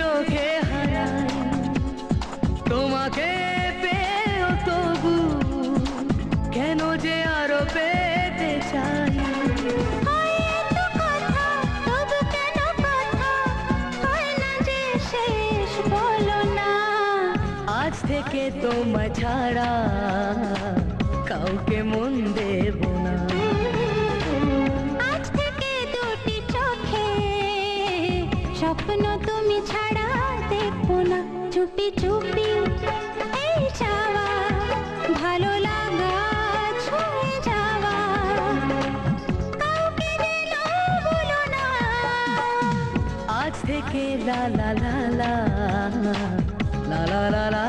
চোখে হারাই। তোমাকে পেয়েও তবু কেন যে আরও পেতে চাই? আজ থেকে তোমা ছাড়া কাউকে মন দেব না। স্বপ্ন তুমি ছাড়া চাওয়া ভালো লাগা ছুঁয়ে যাওয়া। কাউকে যেন বলো না। আজ থেকে লা লা লা লা লা লা লা